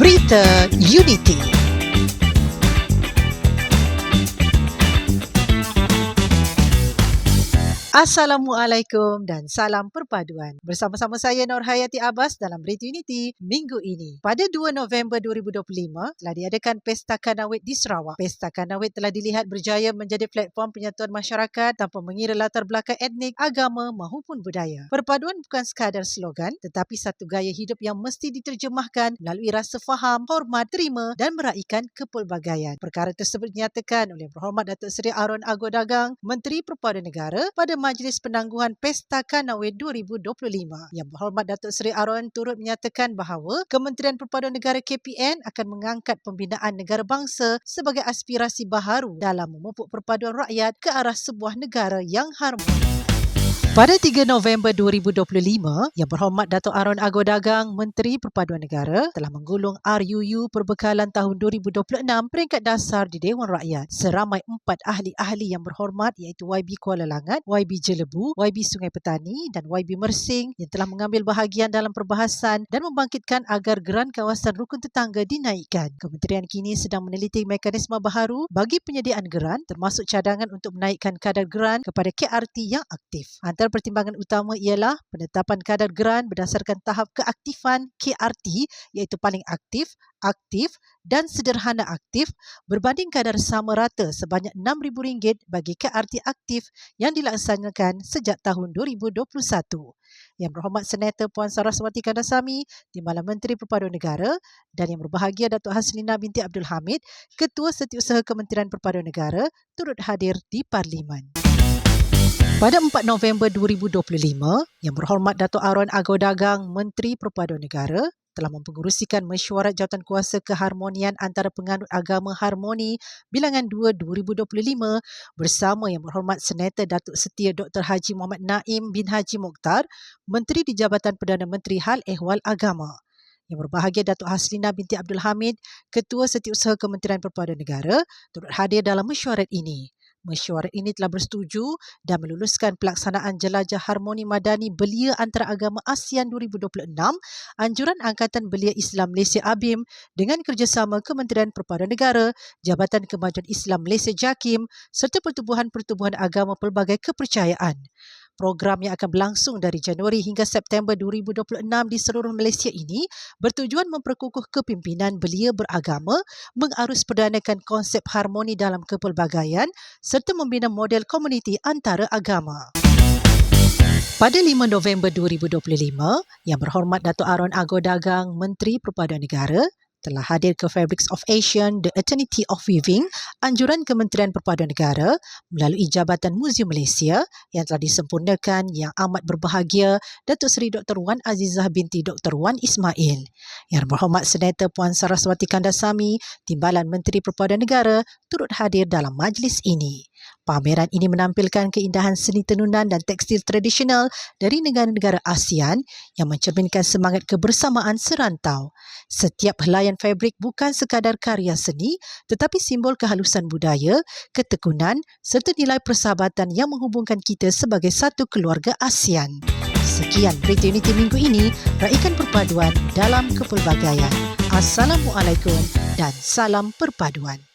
Berita Unity. Assalamualaikum dan salam perpaduan. Bersama-sama saya Nur Hayati Abbas dalam Berita Unity minggu ini. Pada 2 November 2025 telah diadakan Pesta Kanawit di Sarawak. Pesta Kanawit telah dilihat berjaya menjadi platform penyatuan masyarakat tanpa mengira latar belakang etnik, agama maupun budaya. Perpaduan bukan sekadar slogan tetapi satu gaya hidup yang mesti diterjemahkan melalui rasa faham, hormat, terima dan meraihkan kepelbagaian. Perkara tersebut dinyatakan oleh Berhormat Datuk Seri Aaron Ago Dagang, Menteri Perpaduan Negara pada Majlis Penangguhan Pesta Kanawir 2025. Yang berhormat Datuk Seri Aaron turut menyatakan bahawa Kementerian Perpaduan Negara KPN akan mengangkat pembinaan negara bangsa sebagai aspirasi baharu dalam memupuk perpaduan rakyat ke arah sebuah negara yang harmonis. Pada 3 November 2025, Yang Berhormat Datuk Aaron Ago Dagang, Menteri Perpaduan Negara telah menggulung RUU Perbekalan tahun 2026 peringkat dasar di Dewan Rakyat. Seramai empat ahli-ahli yang berhormat iaitu YB Kuala Langat, YB Jelebu, YB Sungai Petani dan YB Mersing yang telah mengambil bahagian dalam perbahasan dan membangkitkan agar geran kawasan rukun tetangga dinaikkan. Kementerian kini sedang meneliti mekanisme baharu bagi penyediaan geran termasuk cadangan untuk menaikkan kadar geran kepada KRT yang aktif. Antara pertimbangan utama ialah penetapan kadar geran berdasarkan tahap keaktifan KRT iaitu paling aktif, aktif dan sederhana aktif berbanding kadar sama rata sebanyak RM6,000 bagi KRT aktif yang dilaksanakan sejak tahun 2021. Yang berhormat Senator Puan Saraswati Kandasamy, Timbalan Menteri Perpaduan Negara dan yang berbahagia Datuk Haslina binti Abdul Hamid, Ketua Setiausaha Kementerian Perpaduan Negara turut hadir di Parlimen. Pada 4 November 2025, Yang Berhormat Dato' Aaron Ago Dagang, Menteri Perpaduan Negara, telah mempengurusikan mesyuarat jawatan kuasa keharmonian antara penganut agama harmoni bilangan 2 2025 bersama Yang Berhormat Senator Datuk Setia Dr. Haji Muhammad Naim bin Haji Mokhtar, Menteri di Jabatan Perdana Menteri Hal Ehwal Agama. Yang berbahagia Datuk Haslina binti Abdul Hamid, Ketua Setiausaha Kementerian Perpaduan Negara, turut hadir dalam mesyuarat ini. Mesyuarat ini telah bersetuju dan meluluskan pelaksanaan jelajah harmoni madani belia antaragama ASEAN 2026 anjuran Angkatan Belia Islam Malaysia ABIM dengan kerjasama Kementerian Perpaduan Negara, Jabatan Kemajuan Islam Malaysia JAKIM serta pertubuhan-pertubuhan agama pelbagai kepercayaan. Program yang akan berlangsung dari Januari hingga September 2026 di seluruh Malaysia ini bertujuan memperkukuh kepimpinan belia beragama, mengarus perdanakan konsep harmoni dalam kepelbagaian serta membina model komuniti antara agama. Pada 5 November 2025, Yang Berhormat Datuk Aaron Ago Dagang, Menteri Perpaduan Negara, telah hadir ke Fabrics of Asian, The Eternity of Weaving, anjuran Kementerian Perpaduan Negara melalui Jabatan Muzium Malaysia yang telah disempurnakan yang amat berbahagia Datuk Seri Dr. Wan Azizah binti Dr. Wan Ismail. Yang berhormat Senator Puan Saraswati Kandasamy, Timbalan Menteri Perpaduan Negara turut hadir dalam majlis ini. Pameran ini menampilkan keindahan seni tenunan dan tekstil tradisional dari negara-negara ASEAN yang mencerminkan semangat kebersamaan serantau. Setiap helaian fabrik bukan sekadar karya seni tetapi simbol kehalusan budaya, ketekunan serta nilai persahabatan yang menghubungkan kita sebagai satu keluarga ASEAN. Sekian berita Unity minggu ini, raikan perpaduan dalam kepelbagaian. Assalamualaikum dan salam perpaduan.